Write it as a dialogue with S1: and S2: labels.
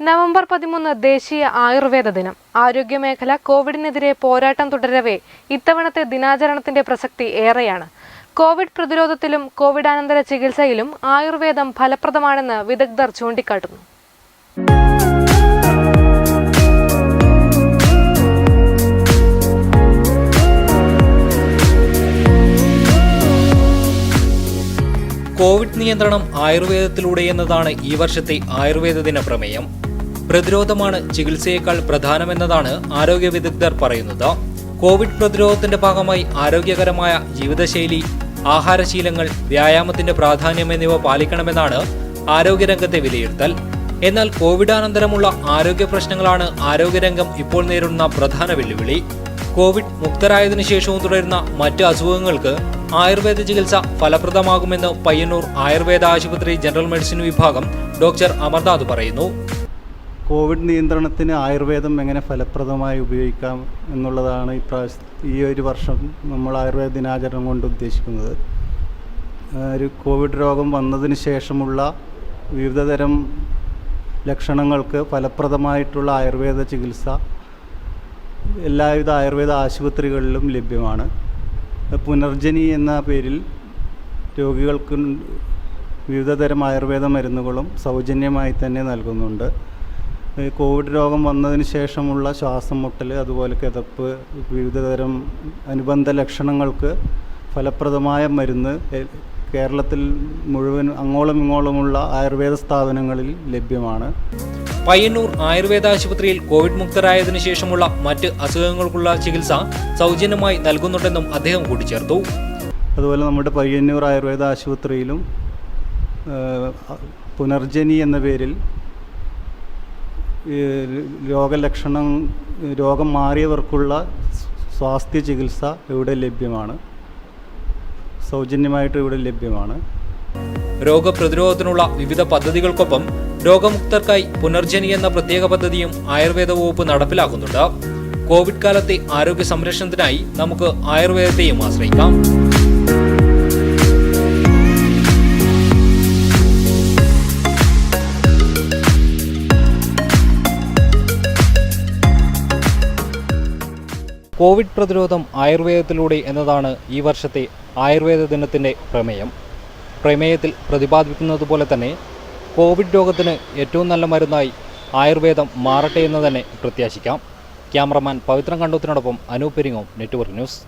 S1: November പതിമൂന്ന് ദേശീയ ആയുർവേദ ദിനം. ആരോഗ്യമേഖല കോവിഡിനെതിരെ പോരാട്ടം തുടരവേ ഇത്തവണത്തെ ദിനാചരണത്തിന്റെ പ്രസക്തി ഏറെയാണ്. കോവിഡ് പ്രതിരോധത്തിലും കോവിഡാനന്തര ചികിത്സയിലും ആയുർവേദം ഫലപ്രദമാണെന്ന് വിദഗ്ധർ ചൂണ്ടിക്കാട്ടുന്നു.
S2: കോവിഡ് നിയന്ത്രണം ആയുർവേദത്തിലൂടെ എന്നതാണ് ഈ വർഷത്തെ ആയുർവേദ ദിന പ്രമേയം പ്രതിരോധമാണ് ചികിത്സയേക്കാൾ പ്രധാനമെന്നതാണ് ആരോഗ്യ വിദഗ്ധർ പറയുന്നത്. കോവിഡ് പ്രതിരോധത്തിന്റെ ഭാഗമായി ആരോഗ്യകരമായ ജീവിതശൈലി ആഹാരശീലങ്ങൾ വ്യായാമത്തിന്റെ പ്രാധാന്യം എന്നിവ പാലിക്കണമെന്നാണ് ആരോഗ്യരംഗത്തെ വിലയിരുത്തൽ. എന്നാൽ കോവിഡാനന്തരമുള്ള ആരോഗ്യ പ്രശ്നങ്ങളാണ് ആരോഗ്യരംഗം ഇപ്പോൾ നേരിടുന്ന പ്രധാന വെല്ലുവിളി. കോവിഡ് മുക്തരായതിനു ശേഷവും തുടരുന്ന മറ്റ് അസുഖങ്ങൾക്ക് ആയുർവേദ ചികിത്സ ഫലപ്രദമാകുമെന്ന് പയ്യന്നൂർ ആയുർവേദ ആശുപത്രി ജനറൽ മെഡിസിൻ വിഭാഗം ഡോക്ടർ അമർനാഥ് പറയുന്നു.
S3: കോവിഡ് നിയന്ത്രണത്തിന് ആയുർവേദം എങ്ങനെ ഫലപ്രദമായി ഉപയോഗിക്കാം എന്നുള്ളതാണ് ഈ പ്രാവശ്യ ഈ ഒരു വർഷം നമ്മൾ ആയുർവേദ ദിനാചരണം കൊണ്ട് ഉദ്ദേശിക്കുന്നത്. ഒരു കോവിഡ് രോഗം വന്നതിന് ശേഷമുള്ള വിവിധതരം ലക്ഷണങ്ങൾക്ക് ഫലപ്രദമായിട്ടുള്ള ആയുർവേദ ചികിത്സ എല്ലാവിധ ആയുർവേദ ആശുപത്രികളിലും ലഭ്യമാണ്. പുനർജനി എന്ന പേരിൽ രോഗികൾക്ക് വിവിധതരം ആയുർവേദ മരുന്നുകളും സൗജന്യമായി തന്നെ നൽകുന്നുണ്ട്. കോവിഡ് രോഗം വന്നതിന് ശേഷമുള്ള ശ്വാസം മുട്ടൽ അതുപോലെ കിതപ്പ് വിവിധതരം അനുബന്ധ ലക്ഷണങ്ങൾക്ക് ഫലപ്രദമായ മരുന്ന് കേരളത്തിൽ മുഴുവൻ അങ്ങോളം ഇങ്ങോളമുള്ള ആയുർവേദ സ്ഥാപനങ്ങളിൽ ലഭ്യമാണ്.
S2: പയ്യന്നൂർ ആയുർവേദ ആശുപത്രിയിൽ കോവിഡ് മുക്തരായതിനു ശേഷമുള്ള മറ്റ് അസുഖങ്ങൾക്കുള്ള ചികിത്സ സൗജന്യമായി നൽകുന്നുണ്ടെന്നും അദ്ദേഹം കൂട്ടിച്ചേർത്തു.
S3: അതുപോലെ നമ്മുടെ പയ്യന്നൂർ ആയുർവേദ ആശുപത്രിയിലും പുനർജനി എന്ന പേരിൽ രോഗലക്ഷണം രോഗം മാറിയവർക്കുള്ള സ്വാസ്ഥ്യ ചികിത്സ ഇവിടെ ലഭ്യമാണ്. സൗജന്യമായിട്ട് ഇവിടെ ലഭ്യമാണ്.
S2: രോഗപ്രതിരോധത്തിനുള്ള വിവിധ പദ്ധതികൾക്കൊപ്പം രോഗമുക്തർക്കായി പുനർജനി എന്ന പ്രത്യേക പദ്ധതിയും ആയുർവേദ വകുപ്പ് നടപ്പിലാക്കുന്നുണ്ട്. കോവിഡ് കാലത്തെ ആരോഗ്യ സംരക്ഷണത്തിനായി നമുക്ക് ആയുർവേദത്തെയും ആശ്രയിക്കാം. കോവിഡ് പ്രതിരോധം ആയുർവേദത്തിലൂടെ എന്നതാണ് ഈ വർഷത്തെ ആയുർവേദ ദിനത്തിന്റെ പ്രമേയം. പ്രമേയത്തിൽ പ്രതിപാദിക്കുന്നത് പോലെ തന്നെ കോവിഡ് രോഗത്തിന് ഏറ്റവും നല്ല മരുന്നായി ആയുർവേദം മാറട്ടെ എന്ന് തന്നെ പ്രത്യാശിക്കാം. ക്യാമറമാൻ പവിത്രൻ കണ്ടൂത്തിനോടൊപ്പം അനൂപ് പെരിങ്ങോം നെറ്റ്വർക്ക് ന്യൂസ്.